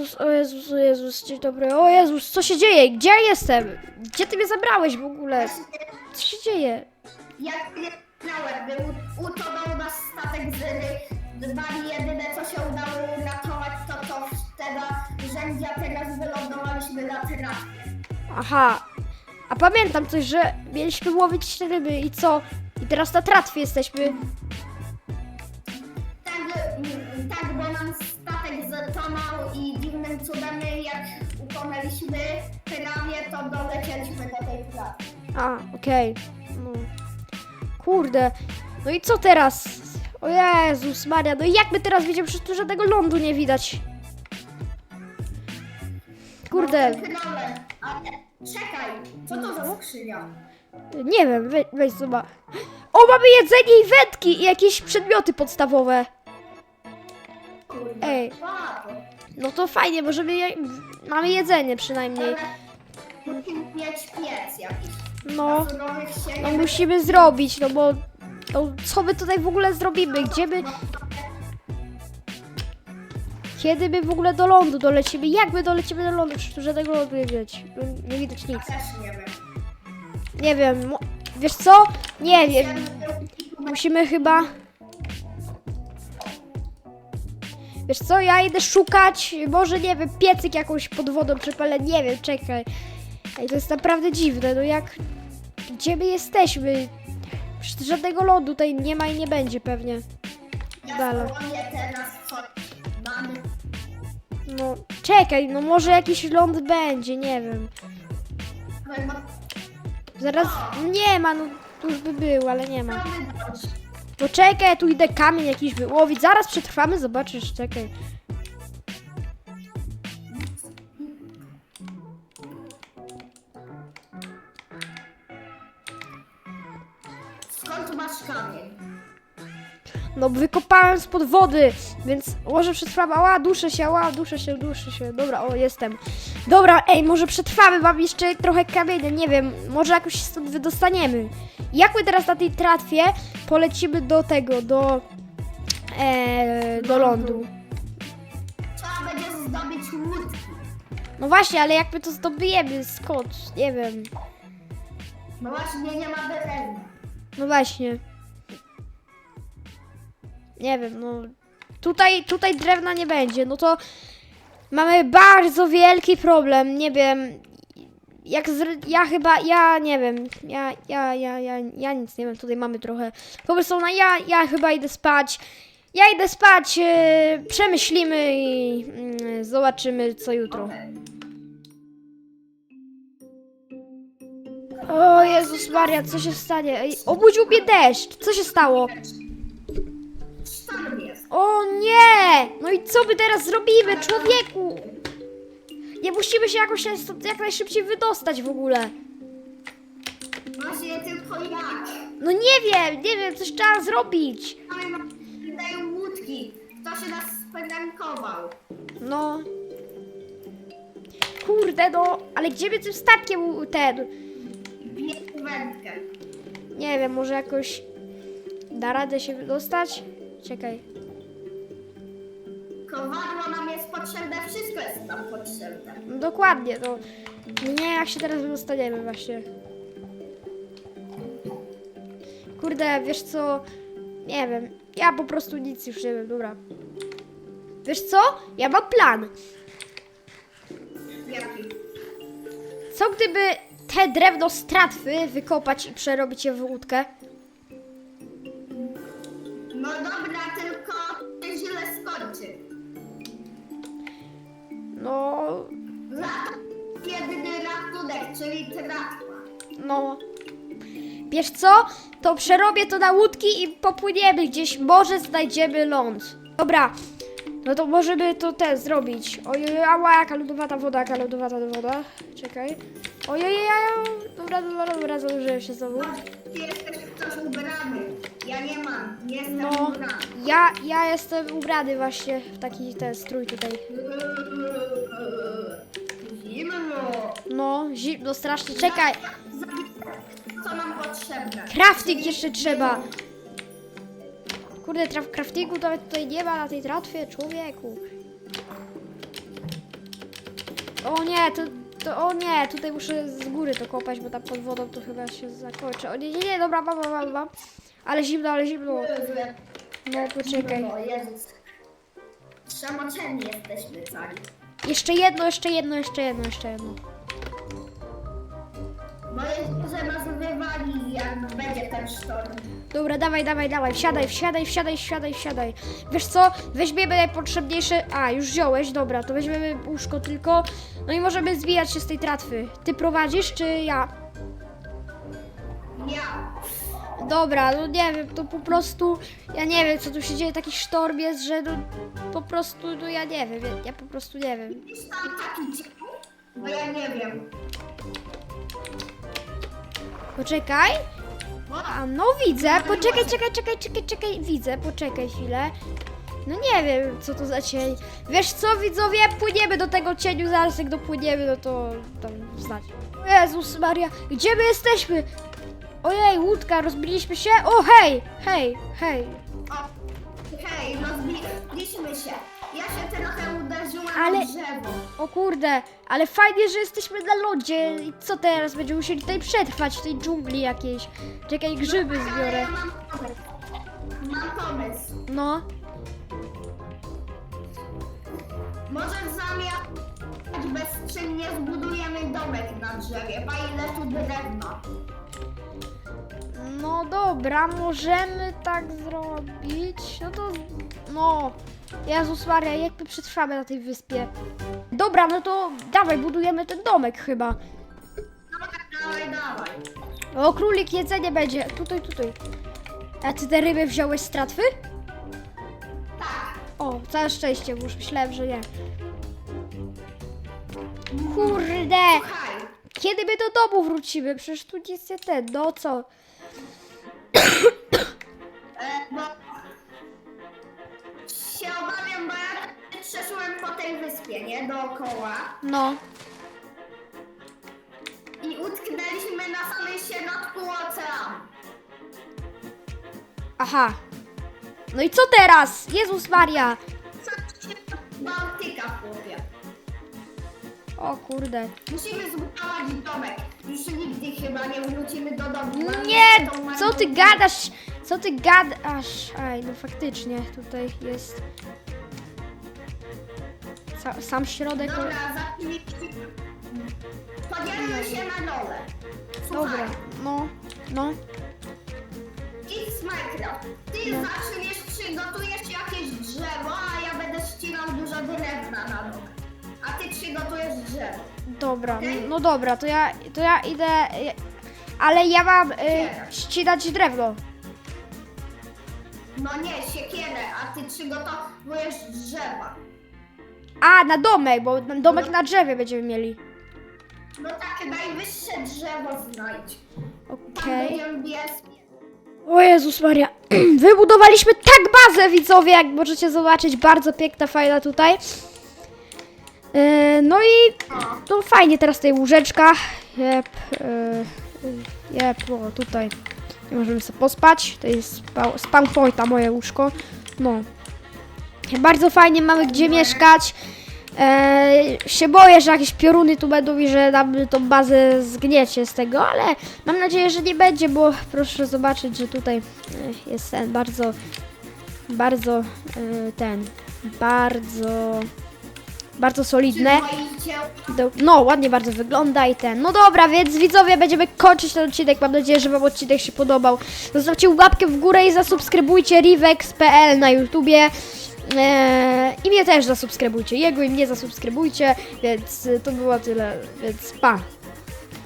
Jezus, o Jezus, o Jezus, dzień dobry. O Jezus, co się dzieje? Gdzie ja jestem? Gdzie ty mnie zabrałeś w ogóle? Co się dzieje? Jak miałem, by u- utonął nasz statek z Dbali jedyne co się udało uratować to to tego rzędzie, a teraz wylądowaliśmy na terapie. Aha. A pamiętam coś, że mieliśmy łowić te ryby i co? I teraz na tratwie jesteśmy. Cudem jak prawie, to dolecieliśmy do tej. A, okej. No. Kurde. No i co teraz? O Jezus Maria, no i jak my teraz widzimy? Przecież tu żadnego lądu nie widać. Kurde, Krole, ale czekaj, co to za skrzynia? nie wiem, we, weź zobacz. O, mamy jedzenie i wędki i jakieś przedmioty podstawowe. Kurde. Ej. No to fajnie, możemy je... mamy jedzenie przynajmniej. Musimy mieć piec jakiś. No, no musimy zrobić, no bo no, co my tutaj w ogóle zrobimy? Gdzie my... Kiedy my w ogóle do lądu dolecimy? Jak my dolecimy do lądu? Przecież żadnego lądu nie widać. Nie widać nic. Też nie wiem. Nie wiem, wiesz co? Nie wiem. Musimy chyba... Wiesz co, ja idę szukać, może nie wiem, piecyk jakąś pod wodą przypalę, nie wiem, czekaj. Ej, to jest naprawdę dziwne, no jak... Gdzie my jesteśmy? Przecież żadnego lądu tutaj nie ma i nie będzie pewnie. Ja Dalej. teraz mamy. No, czekaj, no może jakiś ląd będzie, nie wiem. Zaraz... Nie ma, no już by był, ale nie ma. Poczekaj, ja tu idę kamień jakiś wyłowić. Zaraz przetrwamy, zobaczysz, czekaj. Skąd masz kamień? No wykopałem spod wody, więc może przetrwamy. Ała, duszę się, ała, duszę się, duszę się. Dobra, o, jestem. Dobra, ej, może przetrwamy, mam jeszcze trochę kamienia, nie wiem, może jakoś się stąd wydostaniemy. Jak my teraz na tej tratwie polecimy do tego, do... E, do lądu. Trzeba będzie zdobyć łódki. No właśnie, ale jak my to zdobyjemy, skąd? Nie wiem. No właśnie nie ma drewna. No właśnie. Nie wiem, no. Tutaj, tutaj drewna nie będzie. No to mamy bardzo wielki problem. Nie wiem. Jak zr- ja chyba, ja nie wiem. Ja, ja, ja, ja, ja nic nie wiem. Tutaj mamy trochę. Cobblestone, ja, ja chyba idę spać. Ja idę spać. Yy, przemyślimy i yy, zobaczymy co jutro. O Jezus Maria, co się stanie? Ej, obudził mnie deszcz. Co się stało? O nie! No i co my teraz zrobimy, człowieku? Nie musimy się jakoś stąd jak najszybciej wydostać w ogóle. Właśnie tylko jak. No nie wiem, nie wiem, coś trzeba zrobić. Mamy dają łódki. Kto się nas spędzankował? No. Kurde, no, ale gdzie my tym statkiem u- ten? Wędkę. Nie wiem, może jakoś da radę się wydostać? Czekaj. Kowadło nam jest potrzebne, wszystko jest nam potrzebne. No dokładnie, no. Nie, jak się teraz wydostaniemy właśnie. Kurde, wiesz co? Nie wiem. Ja po prostu nic już nie wiem, dobra. Wiesz co? Ja mam plan. Jaki? Co gdyby te drewno z tratwy wykopać i przerobić je w łódkę? No, jedyny ratunek, czyli tratwa. no. Wiesz co? To przerobię to na łódki i popłyniemy gdzieś. Może znajdziemy ląd. Dobra. No to możemy to ten zrobić. Ojej, ała, jaka lodowata woda, jaka lodowata woda. Czekaj. Ojej, dobra, dobra, dobra, założyłem się znowu. Ty jesteś w coś ubrany. Ja nie mam, jestem No, ubrany. ja, ja jestem ubrany właśnie w taki ten strój tutaj. Zimno. No, zimno strasznie. Czekaj, Co nam potrzebne? crafting jeszcze trzeba. Kurde, traf craftingu nawet tutaj nie ma na tej tratwie, człowieku. O nie, to, to o nie, tutaj muszę z góry to kopać, bo tam pod wodą to chyba się zakończy. O nie, nie, nie, dobra, mam, mam, mam, mam. Ale zimno, ale zimno. No, poczekaj. O Jezus. Przemoczeni jesteśmy cali. Jeszcze jedno, jeszcze jedno, jeszcze jedno, jeszcze jedno. Się, że nas wywali, jak będzie ten sztorm. Dobra, dawaj, dawaj, dawaj, wsiadaj, wsiadaj, wsiadaj, wsiadaj, wsiadaj. Wiesz co, weźmiemy najpotrzebniejsze... A, już wziąłeś, dobra, to weźmiemy łóżko tylko. No i możemy zbijać się z tej tratwy. Ty prowadzisz, czy ja? Ja. Dobra, no nie wiem, to po prostu... Ja nie wiem, co tu się dzieje, taki sztorm jest, że no, po prostu, no ja nie wiem, ja, ja po prostu nie wiem. Jest tam taki dzień? Bo ja nie wiem. Poczekaj. A no widzę, poczekaj, czekaj, czekaj, czekaj, czekaj, widzę, poczekaj chwilę. No nie wiem, co to za cień. Wiesz co, widzowie, płyniemy do tego cieniu, zaraz jak dopłyniemy, no to tam znać. Jezus Maria, gdzie my jesteśmy? Ojej, łódka, rozbiliśmy się? O, hej, hej, hej. o. Hej, no zbiliśmy się. Ja się trochę uderzyłam Ale- w drzewo. O kurde, ale fajnie, że jesteśmy na lodzie. I co teraz? Będziemy musieli tutaj przetrwać, w tej dżungli jakiejś. Czekaj, grzyby Ale zbiorę. ja mam pomysł. Mam pomysł. No, Może zamiast bezczynnie zbudujemy domek na drzewie. Ile tu drewna. No dobra, możemy tak zrobić. No to. No. Jezus Maria, jak my przetrwamy na tej wyspie? Dobra, no to dawaj, budujemy ten domek chyba. No tak, dawaj, dawaj. O, królik, jedzenie będzie. Tutaj, tutaj. A ty te ryby wziąłeś z tratwy? Tak. O, całe szczęście, bo już myślałem, że nie. Kurde! Słuchaj. Kiedy my do domu wrócimy? Przecież tu nic nie ten, no co? E, bo się obawiam, bo ja przeszłem po tej wyspie, nie? Dookoła. No. I utknęliśmy na samym środku oceanu. Aha. No i co teraz? Jezus Maria! Co się Bałtyka chłopie. O kurde. Musimy zbudować domek. Już nigdy chyba nie wrócimy do domu. Mamy Nie! tą Co ty gadasz? Co ty gadasz? Aj, no faktycznie tutaj jest. Sa, sam środek. Dobra, zacznijmy. Podzielmy się na dole. Dobra, Słuchaj, no, no. It's Minecraft. Ty No. zaczniesz, przygotujesz jakieś drzewo, a ja będę ścinał dużo drewna na dół. A ty przygotujesz drzewo. Dobra, no, no dobra, to ja, to ja idę. ja- Ale ja mam y, ścinać drewno. No nie, siekierę, a ty przygotowujesz drzewa. A, na domek, bo domek na drzewie będziemy mieli. No tak, najwyższe drzewo znajdź. Tam Okej. będziemy biec. O Jezus Maria. Wybudowaliśmy tak bazę, widzowie, jak możecie zobaczyć. Bardzo piękna, fajna tutaj. E, no i to fajnie teraz tej łóżeczka. Jep, e, jep, o tutaj. Możemy sobie pospać. To jest spa- spawn pointa moje łóżko. No. Bardzo fajnie mamy gdzie mieszkać. E, się boję, że jakieś pioruny tu będą i że nam tą bazę zgniecie z tego, ale mam nadzieję, że nie będzie, bo proszę zobaczyć, że tutaj e, jest ten bardzo, bardzo e, ten, bardzo, bardzo solidne. no, ładnie bardzo wygląda i ten. No dobra, więc widzowie, będziemy kończyć ten odcinek. Mam nadzieję, że Wam odcinek się podobał. Zostawcie łapkę w górę i zasubskrybujcie rivex.pl na YouTubie. Eee, I mnie też zasubskrybujcie. Jego i mnie zasubskrybujcie. Więc to było tyle. Więc pa.